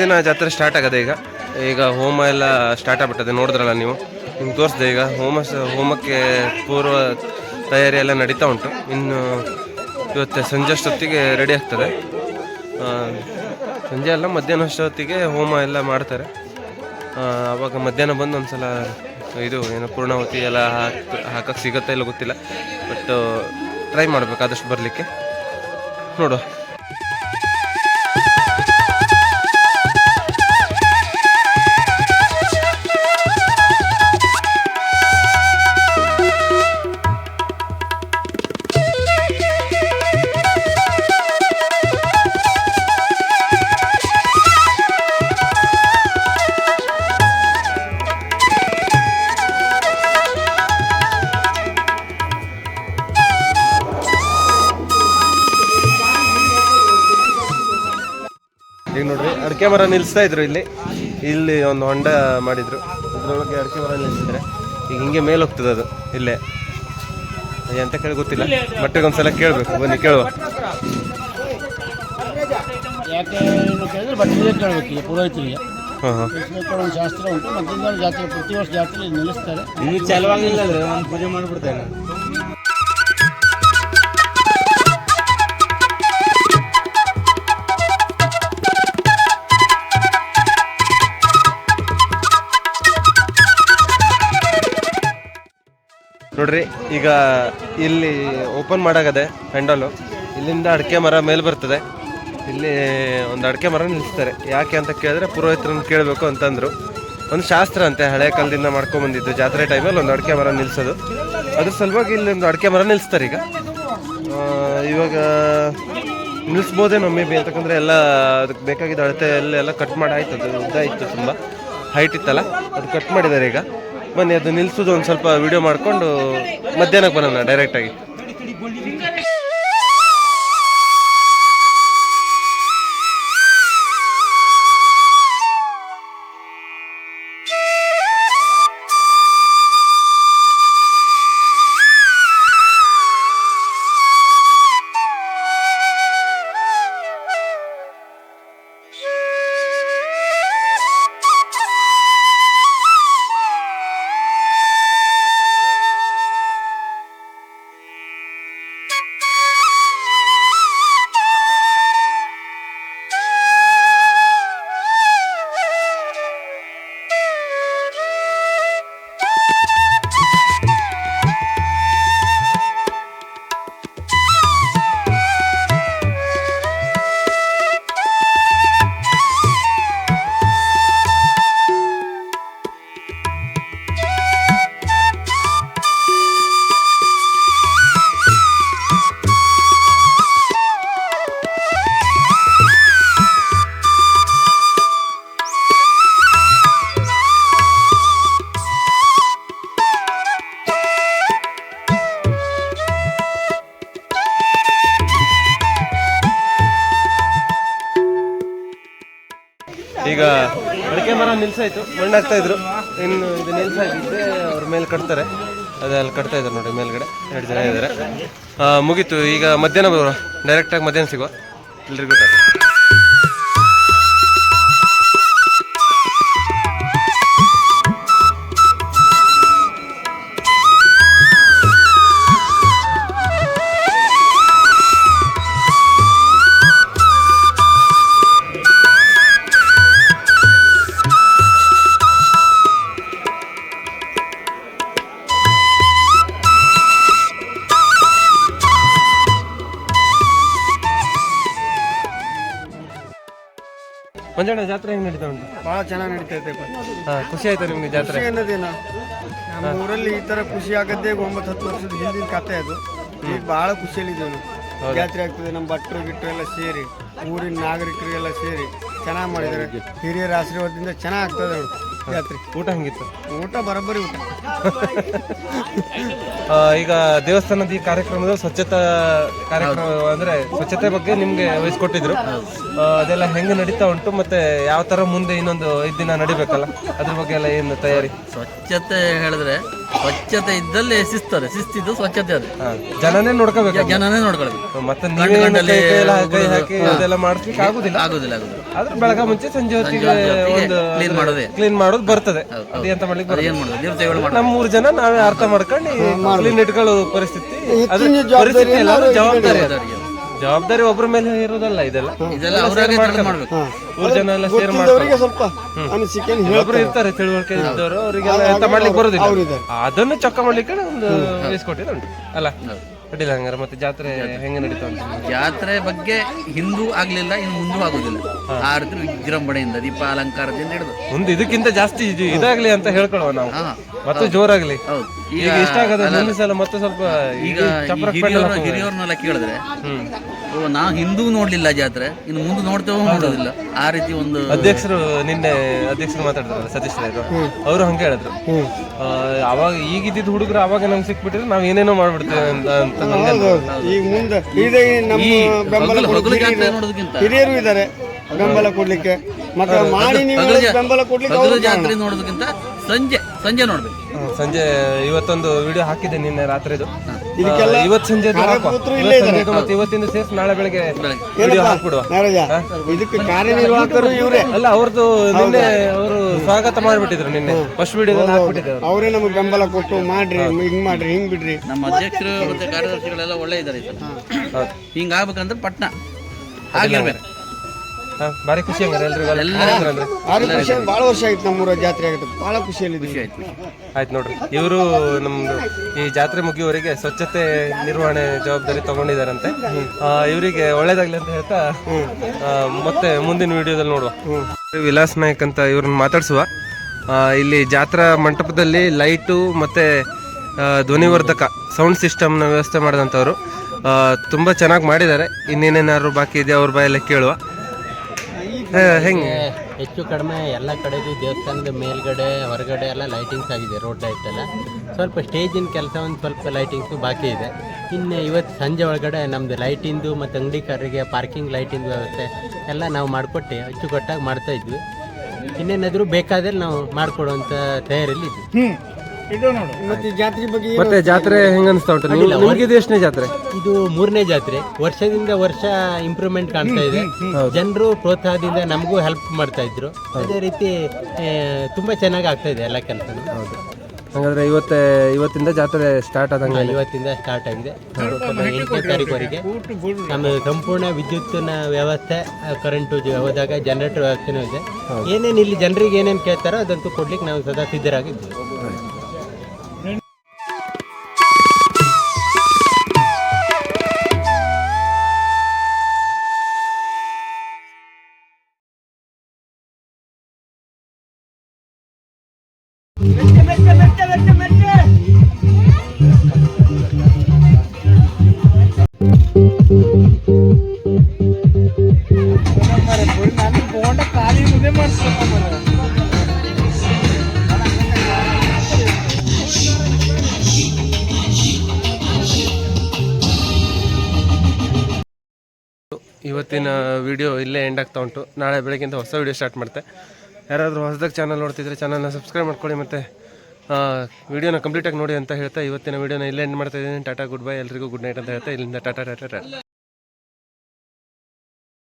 ದಿನ ಜಾತ್ರೆ ಸ್ಟಾರ್ಟ್ ಆಗದೆ ಈಗ? ಈಗ ಹೋಮ ಎಲ್ಲ ಸ್ಟಾರ್ಟ್ ಆಗ್ಬಿಟ್ಟದೆ, ನೋಡಿದ್ರಲ್ಲ ನೀವು? ನಿಮ್ಗೆ ತೋರಿಸ್ದೆ ಈಗ ಹೋಮ ಹೋಮಕ್ಕೆ ಪೂರ್ವ ತಯಾರಿ ಎಲ್ಲ ನಡೀತಾ ಉಂಟು. ಇನ್ನು ಇವತ್ತು ಸಂಜೆ ಅಷ್ಟೊತ್ತಿಗೆ ರೆಡಿ ಆಗ್ತದೆ. ಸಂಜೆ ಎಲ್ಲ ಮಧ್ಯಾಹ್ನ ಅಷ್ಟೊತ್ತಿಗೆ ಹೋಮ ಎಲ್ಲ ಮಾಡ್ತಾರೆ. ಆವಾಗ ಮಧ್ಯಾಹ್ನ ಬಂದು ಒಂದ್ಸಲ ಇದು ಏನು ಪೂರ್ಣಾವತಿ ಎಲ್ಲ ಹಾಕ್ ಹಾಕಕ್ಕೆ ಸಿಗುತ್ತೆ ಇಲ್ಲ ಗೊತ್ತಿಲ್ಲ. ಬಟ್ ಟ್ರೈ ಮಾಡಬೇಕು, ಆದಷ್ಟು ಬರಲಿಕ್ಕೆ. ನೋಡುವ. ಈಗ ನೋಡ್ರಿ ಅಡಿಕೆ ಮರ ನಿಲ್ಲಿಸ್ತಾ ಇದ್ರು ಇಲ್ಲಿ. ಇಲ್ಲಿ ಒಂದು ಹೊಂಡ ಮಾಡಿದ್ರು. ಅದ್ರೊಳಗೆ ಅಡಿಕೆ ಮರ ನಿಲ್ಲಿಸಿದ್ರೆ ಈಗ ಹಿಂಗೆ ಮೇಲೆ ಹೋಗ್ತದೆ ಅದು ಇಲ್ಲೇ. ಎಂತ ಕೇಳಿ ಗೊತ್ತಿಲ್ಲ. ಬಟ್ಟೆಗೆ ಒಂದ್ಸಲ ಕೇಳಬೇಕು ಬನ್ನಿ ಕೇಳುವ. ಪುರೋಹಿತರಿಗೆ. ಶಾಸ್ತ್ರ ಉಂಟು ಮಧ್ಯದ ಜಾತ್ರೆ ಪ್ರತಿ ವರ್ಷ ಜಾತ್ರೆ ನಿಲ್ಲಿಸ್ತಾರೆ. ಇನ್ನು ಚಲವಾಗಿಲ್ಲ ಒಂದು ಪೂಜೆ ಮಾಡ್ಬಿಡ್ತೇನೆ. ನೋಡ್ರಿ, ಈಗ ಇಲ್ಲಿ ಓಪನ್ ಮಾಡಾಗದೆ ಹ್ಯಾಂಡಲು ಇಲ್ಲಿಂದ ಅಡಿಕೆ ಮರ ಮೇಲೆ ಬರ್ತದೆ. ಇಲ್ಲಿ ಒಂದು ಅಡಿಕೆ ಮರ ನಿಲ್ಲಿಸ್ತಾರೆ. ಯಾಕೆ ಅಂತ ಕೇಳಿದ್ರೆ ಪುರೋಹಿತರನ್ನು ಕೇಳಬೇಕು ಅಂತಂದ್ರು. ಒಂದು ಶಾಸ್ತ್ರ ಅಂತೆ, ಹಳೆ ಕಾಲದಿಂದ ಮಾಡ್ಕೊಂಡ್ ಬಂದಿದ್ದು. ಜಾತ್ರೆ ಟೈಮಲ್ಲಿ ಒಂದು ಅಡಿಕೆ ಮರ ನಿಲ್ಸೋದು. ಅದ್ರ ಸಲುವಾಗಿ ಇಲ್ಲಿ ಒಂದು ಅಡಿಕೆ ಮರ ನಿಲ್ಲಿಸ್ತಾರೆ ಈಗ. ಇವಾಗ ನಿಲ್ಲಿಸ್ಬೋದೇನೋ ಮೇ ಬಿ, ಅಂತಕಂದ್ರೆ ಎಲ್ಲ ಅದಕ್ಕೆ ಬೇಕಾಗಿದ್ದ ಅಳತೆ ಎಲ್ಲ ಕಟ್ ಮಾಡಿ ಅದು ಉದ್ದ ಇತ್ತು ತುಂಬ. ಹೈಟ್ ಇತ್ತಲ್ಲ, ಅದು ಕಟ್ ಮಾಡಿದ್ದಾರೆ ಈಗ. ಬನ್ನಿ ಅದು ನಿಲ್ಸೋದು ಒಂದು ಸ್ವಲ್ಪ ವಿಡಿಯೋ ಮಾಡಿಕೊಂಡು ಮಧ್ಯಾಹ್ನಕ್ಕೆ ಬರೋಣ ಡೈರೆಕ್ಟಾಗಿ ಈಗ ಅಡಿಕೆ ಮರ ನಿಲ್ಸಾಯ್ತು. ಮಣ್ಣಾಗ್ತಾ ಇದ್ರು. ಇನ್ನು ಇದು ನಿಲ್ಸಾಗಿದ್ದೆ ಅವ್ರ ಮೇಲೆ ಕಟ್ತಾರೆ. ಅದೇ ಅಲ್ಲಿ ಕಟ್ತಾ ಇದ್ದಾರೆ ನೋಡಿ ಮೇಲ್ಗಡೆ. ಎರಡು ಜನ ಇದ್ದಾರೆ. ಮುಗೀತು. ಈಗ ಮಧ್ಯಾಹ್ನ ಬರುವ. ಡೈರೆಕ್ಟಾಗಿ ಮಧ್ಯಾಹ್ನ ಸಿಗುವ. ಎಲ್ರಿಗೂ ಮಂಜಣ್ಣ ಜಾತ್ರೆ ಹೆಂಗ್ ನಡೀತಾ ಉಂಟು? ಬಹಳ ಚೆನ್ನಾಗಿ ನಡೀತೈತೆ ಹಾ ಖುಷಿ ಆಯ್ತಾ ನಿಮ್ಗೆ ಜಾತ್ರೆ? ಅನ್ನೋದೇನು ನಮ್ಮ ಊರಲ್ಲಿ ಈ ತರ ಖುಷಿ ಆಗದ್ದೇ ಒಂಬತ್ತು ಹತ್ತು ವರ್ಷದ ಹಿಂದಿನ ಕತೆ ಅದು. ಈಗ ಬಹಳ ಖುಷಿಯಲ್ಲಿದ್ದೇವೆ ನಾವು. ಜಾತ್ರೆ ಆಗ್ತದೆ ನಮ್ಮ ಭಟ್ರು ಗಿಟ್ರು ಎಲ್ಲ ಸೇರಿ ಊರಿನ ನಾಗರಿಕರಿಗೆಲ್ಲ ಸೇರಿ ಚೆನ್ನಾಗಿ ಮಾಡಿದ್ದಾರೆ. ಹಿರಿಯರ ಆಶೀರ್ವಾದದಿಂದ ಚೆನ್ನಾಗಿ ಆಗ್ತದೆ ಜಾತ್ರೆ. ಊಟ ಹಂಗಿತ್ತು? ಊಟ ಬರೋಬ್ಬರಿ ಊಟ. ಆ, ಈಗ ದೇವಸ್ಥಾನದ ಈ ಕಾರ್ಯಕ್ರಮದ ಸ್ವಚ್ಛತಾ ಕಾರ್ಯಕ್ರಮ ಅಂದ್ರೆ ಸ್ವಚ್ಛತೆ ಬಗ್ಗೆ ನಿಮ್ಗೆ ವಹಿಸ್ಕೊಟ್ಟಿದ್ರು. ಆ, ಅದೆಲ್ಲ ಹೆಂಗ್ ನಡೀತಾ ಉಂಟು ಮತ್ತೆ ಯಾವ ತರ ಮುಂದೆ ಇನ್ನೊಂದು ಐದ್ ದಿನ ನಡಿಬೇಕಲ್ಲ? ಅದ್ರ ಬಗ್ಗೆ ಎಲ್ಲ ಏನು ತಯಾರಿ? ಸ್ವಚ್ಛತೆ ಹೇಳಿದ್ರೆ ಸ್ವಚ್ಛತೆ ಇದ್ದಲ್ಲಿ ಶಿಸ್ತದೆ. ಶಿಸ್ತಿದ್ದು ಸ್ವಚ್ಛತೆ ಅದು. ಹಾ. ಜನನೇ ನೋಡ್ಕೋಬೇಕು ಜನನೇ ನೋಡ್ಕೊಳ್ಬೇಕು. ಮತ್ತೆ ನೀವೇ ಏನು ಕೈ ಕೈ ಎಲ್ಲ ಕೈ ಹಾಕಿ ಅದೆಲ್ಲ ಮಾಡ್ಲಿಕ್ಕೆ ಆಗುದಿಲ್ಲ. ಆಗುದಿಲ್ಲ ಆಗುದಿಲ್ಲ. ಆದ್ರೆ ಬೆಳಗ ಮುಂಚೆ ಸಂಜೆ ಹೊತ್ತಿಗೆ ಹೊತ್ತಿಗೆ ಒಂದು ಕ್ಲೀನ್ ಮಾಡೋದೇ. ಕ್ಲೀನ್ ಮಾಡೋದು ಬರ್ತದೆ. ಅದು ಎಂತ ಮಾಡ್ಲಿಕ್ಕೆ ಬರ್ತದೆ ನಮ್ಮ ಮೂರು ಜನ ನಾವೇ ಅರ್ಥ ಮಾಡ್ಕೊಂಡು ಕ್ಲೀನ್ ಇಟ್ಕೊಳ್ಳೋ ಪರಿಸ್ಥಿತಿ ಅದು ಪರಿಸ್ಥಿತಿ ಇಲ್ಲ, ಅದು ಜವಾಬ್ದಾರಿ ಅದು. ಜವಾಬ್ದಾರಿ. ಒಬ್ಬರ ಮೇಲೆ ಇರೋದಲ್ಲ ಇದೆಲ್ಲ. ಮೂರು ಜನ ಎಲ್ಲ ಸೇರ್ ಮಾಡ್ತಾರೆ ಸ್ವಲ್ಪ ಅನಿಸಿಕೆ ಒಬ್ರು ಇರ್ತಾರೆ ತಿಳುವಳಿಕೆ ಇದ್ದವರು ಅವರಿಗೆಲ್ಲ ಎಂತ ಮಾಡ್ಲಿಕ್ಕೆ ಬರೋದಿಲ್ಲ. ಅದನ್ನು ಚೊಕ್ಕ ಮಾಡ್ಲಿಕ್ಕೆ ಒಂದು ವಹಿಸ್ಕೊಟ್ಟಿದ್ದು ಉಂಟು. ಅಲ್ಲ? ಅಡ್ಡಿಲ್ಲ ಹಂಗಾರೆ ಮತ್ತೆ ಜಾತ್ರೆ ಹೆಂಗೆ ನಡೀತಾ ಉಂಟು ಜಾತ್ರೆ ಬಗ್ಗೆ ಹಿಂದೂ ಆಗ್ಲಿಲ್ಲ ಇನ್ನು ಮುಂದೂ ಆಗೋದಿಲ್ಲ. ಆ ರೀತಿ ವಿಜೃಂಭಣೆಯಿಂದ ದೀಪ ಅಲಂಕಾರದಿಂದ ಹಿಡಿದು. ಮುಂದೆ ಇದಕ್ಕಿಂತ ಜಾಸ್ತಿ ಇದು ಇದಾಗ್ಲಿ ಅಂತ ಹೇಳ್ಕೊಳ್ಳುವ ನಾವು. ಹಾ. ಮತ್ತೆ ಜೋರಾಗ್ಲಿ. ಹೌದು. ಈಗ ಇಷ್ಟ ಆಗದ ಮುಂದಿನ ಸಲ ಮತ್ತೆ ಸ್ವಲ್ಪ ಈಗ ಹಿರಿಯವ್ರನ್ನೆಲ್ಲ ಕೇಳಿದ್ರೆ ಓ ನಾ ಹಿಂದೂ ನೋಡ್ಲಿಲ್ಲ ಜಾತ್ರೆ ಇನ್ನು ಮುಂದೆ ನೋಡ್ತೇವೋ ನೋಡೋದಿಲ್ಲ. ಆ ರೀತಿ ಒಂದು ಅಧ್ಯಕ್ಷರು ನಿನ್ನೆ ಅಧ್ಯಕ್ಷರು ಮಾತಾಡಿದ್ರಲ್ಲ ಸತೀಶ್ ರಾಯರು. ಅವರು ಹಂಗೆ ಹೇಳಿದ್ರು. ಆ, ಅವಾಗ ಈಗಿದ್ದಿದ್ದು ಹುಡುಗರು ಅವಾಗ ನಮ್ಗೆ ಸಿಕ್ಬಿಟ್ರೆ ನಾವ್ ಏನೇನೋ ಮಾಡ್ಬಿಡ್ತೇವೆ ಅಂತ. ಈಗ ಮುಂದೆ ಇದೇ ನಮ್ಮ ಬೆಂಬಲ ಹಿರಿಯರು- ನೋಡೋದಕ್ಕಿಂತ ಹಿರಿಯರು ಇದ್ದಾರೆ ಬೆಂಬಲ ಕೊಡ್ಲಿಕ್ಕೆ. ಮತ್ತೆ ಮಾಡಿ ನೀವು ಬೆಂಬಲ ಕೊಡ್ಲಿಕ್ಕೆ ಜಾತ್ರೆ ನೋಡೋದಕ್ಕಿಂತ ಸಂಜೆ ಸಂಜೆ ನೋಡ್ಬೇಕು. ಸಂಜೆ ಇವತ್ತೊಂದು ವಿಡಿಯೋ ಹಾಕಿದ್ದೆ ನಿನ್ನೆ ರಾತ್ರಿದು. ಇದಕ್ಕೆಲ್ಲ ಇವತ್ತು ಸಂಜೆ ಕಾರ್ಯಕರ್ತರು ಇಲ್ಲೇ ಇದ್ದಾರೆ. ಮತ್ತೆ ಇವತ್ತಿಂದ ಸೇರಿಸಿ ನಾಳೆ ಬೆಳಗ್ಗೆ. ವಿಡಿಯೋ ಹಾಕ್ಬಿಡುವ. ಇದಕ್ಕೆ ಕಾರ್ಯನಿರ್ವಾಹಕರು ಇವರೇ? ಅಲ್ಲ ಅವ್ರದ್ದು ನಿನ್ನೆ ಅವರು ಸ್ವಾಗತ ಮಾಡಿಬಿಟ್ಟಿದ್ರು ನಿನ್ನೆ. ಫಸ್ಟ್ ವಿಡಿಯೋ ಹಾಕ್ಬಿಟ್ಟಿದ್ದಾರೆ ಅವ್ರು. ಅವರೇ ನಮಗೆ ಬೆಂಬಲ ಕೊಟ್ಟು ಮಾಡ್ರಿ ಹಿಂಗ್ ಮಾಡ್ರಿ ಹಿಂಗ್ ಬಿಡ್ರಿ. ನಮ್ಮ ಅಧ್ಯಕ್ಷರು ಮತ್ತೆ ಕಾರ್ಯದರ್ಶಿಗಳೆಲ್ಲ ಒಳ್ಳೆ ಇದ್ದಾರೆ ಹಿಂಗಾಗ್ಬೇಕಂದ್ರೆ ಪಟ್ನ. ಆಗಿರ್ಬೇಕು ಭಾರಿ ಖುಷಿ ಹಂಗಾರೆ ಎಲ್ರಿಗೂ. ಆರು ಖುಷಿ ಭಾಳ ವರ್ಷ ಆಯ್ತು ನಮ್ಮೂರ ಜಾತ್ರೆ ಆಗುತ್ತೆ. ಬಹಳ ಖುಷಿಯಲ್ಲಿ ಆಯ್ತು. ಆಯ್ತು ನೋಡ್ರಿ. ಇವರು ನಮ್ದು ಈ ಜಾತ್ರೆ ಮುಗಿಯುವವರೆಗೆ ಸ್ವಚ್ಛತೆ ನಿರ್ವಹಣೆ ಜವಾಬ್ದಾರಿ ತಗೊಂಡಿದಾರಂತೆ ಇವರಿಗೆ ಒಳ್ಳೇದಾಗ್ಲಿ ಅಂತ ಹೇಳ್ತಾ ಮತ್ತೆ ಮುಂದಿನ ವಿಡಿಯೋದಲ್ಲಿ ನೋಡುವ. ವಿಲಾಸ್ ನಾಯಕ್ ಅಂತ ಇವ್ರನ್ನ ಮಾತಾಡ್ಸುವ. ಇಲ್ಲಿ ಜಾತ್ರಾ ಮಂಟಪದಲ್ಲಿ ಲೈಟು ಮತ್ತೆ ಧ್ವನಿವರ್ಧಕ ಸೌಂಡ್ ಸಿಸ್ಟಮ್ನ ವ್ಯವಸ್ಥೆ ಮಾಡಿದಂಥವ್ರು. ತುಂಬ ತುಂಬಾ ಚೆನ್ನಾಗಿ ಮಾಡಿದ್ದಾರೆ. ಇನ್ನೇನೇನಾದ್ರು ಬಾಕಿ ಇದೆ ಅವ್ರ ಬಾಯಲ್ಲೇ ಕೇಳುವ. ಹೆಂಗೆ? ಹೆಚ್ಚು ಕಡಿಮೆ ಎಲ್ಲ ಕಡೆಗೂ ದೇವಸ್ಥಾನದ ಮೇಲ್ಗಡೆ ಹೊರಗಡೆ ಎಲ್ಲ ಲೈಟಿಂಗ್ಸ್ ಆಗಿದೆ ರೋಡ್ ಲೈಟ್ ಎಲ್ಲ. ಸ್ವಲ್ಪ ಸ್ಟೇಜಿನ ಕೆಲಸ ಒಂದು ಸ್ವಲ್ಪ ಲೈಟಿಂಗ್ಸು ಬಾಕಿ ಇದೆ. ಇನ್ನು ಇವತ್ತು ಸಂಜೆ ಒಳಗಡೆ ನಮ್ಮದು ಲೈಟಿಂದು ಮತ್ತು ಅಂಗಡಿಕಾರರಿಗೆ ಪಾರ್ಕಿಂಗ್ ಲೈಟಿಂದು ವ್ಯವಸ್ಥೆ ಎಲ್ಲ ನಾವು ಮಾಡಿಕೊಟ್ಟು ಅಚ್ಚುಕಟ್ಟಾಗಿ ಮಾಡ್ತಾ ಇದ್ವಿ. ಇನ್ನೇನಾದರೂ ಬೇಕಾದಲ್ಲಿ ನಾವು ಮಾಡಿಕೊಡುವಂಥ ತಯಾರಿಯಲ್ಲಿ ಇದ್ವಿ ಮತ್ತೆ ಜಾತ್ರೆ ಬಗ್ಗೆ ಮತ್ತೆ ಜಾತ್ರೆ ಹೆಂಗ ಅನಿಸ್ತಾ ಉಂಟು? ನಿಮ್ಗೆ ಇದು ಎಷ್ಟನೇ ಜಾತ್ರೆ? ಇದು ಮೂರನೇ ಜಾತ್ರೆ. ವರ್ಷದಿಂದ ವರ್ಷ ಇಂಪ್ರೂವ್ಮೆಂಟ್ ಕಾಣ್ತಾ ಇದೆ. ಜನರು ಪ್ರೋತ್ಸಾಹದಿಂದ ನಮಗೂ ಹೆಲ್ಪ್ ಮಾಡ್ತಾ ಇದ್ರು. ಅದೇ ರೀತಿ ಆ, ತುಂಬಾ ಚೆನ್ನಾಗಿ ಆಗ್ತಾ ಇದೆ ಎಲ್ಲ ಕೆಲಸ ಹಾಗಾದ್ರೆ ಇವತ್ತೆ ಇವತ್ತಿಂದ ಜಾತ್ರೆ ಸ್ಟಾರ್ಟ್ ಆದಂಗೆ ಇವತ್ತಿಂದ ಸ್ಟಾರ್ಟ್ ಆಗಿದೆ. ಎಂಟನೇ ತಾರೀಕುವರೆಗೆ ನಮ್ಮ ಸಂಪೂರ್ಣ ವಿದ್ಯುತ್ತಿನ ವ್ಯವಸ್ಥೆ ಕರೆಂಟು ಹೋದಾಗ ಜನರೇಟರ್ ವ್ಯವಸ್ಥೆನೂ ಇದೆ. ಏನೇನು ಇಲ್ಲಿ ಜನರಿಗೆ ಏನೇನು ಕೇಳ್ತಾರೋ ಅದಂತೂ ಕೊಡ್ಲಿಕ್ಕೆ ನಾವು ಸದಾ ಸಿದ್ಧರಾಗಿದ್ದೀವಿ. ಇವತ್ತಿನ ವಿಡಿಯೋ ಇಲ್ಲೇ ಎಂಡ್ ಆಗ್ತಾ ಉಂಟು. ನಾಳೆ ಬೆಳಗ್ಗಿಂತ ಹೊಸ ವಿಡಿಯೋ ಸ್ಟಾರ್ಟ್ ಮಾಡ್ತೆ ಯಾರಾದರೂ ಹೊಸದಾಗಿ ಚಾನಲ್ ನೋಡ್ತಿದ್ರೆ ಚಾನಲ್ನ ಸಬ್ಸ್ಕ್ರೈಬ್ ಮಾಡ್ಕೊಳ್ಳಿ ಮತ್ತು ವಿಡಿಯೋನ ಕಂಪ್ಲೀಟಾಗಿ ನೋಡಿ ಅಂತ ಹೇಳ್ತಾ ಇವತ್ತಿನ ವಿಡಿಯೋನ ಇಲ್ಲೇ ಎಂಡ್ ಮಾಡ್ತಾ ಇದ್ದೀನಿ. ಟಾಟಾ ಗುಡ್ ಬೈ ಎಲ್ರಿಗೂ ಗುಡ್ ನೈಟ್ ಅಂತ ಹೇಳ್ತಾ ಇಲ್ಲಿಂದ ಟಾಟಾ ಟಾಟಾ ಟಾಟಾ.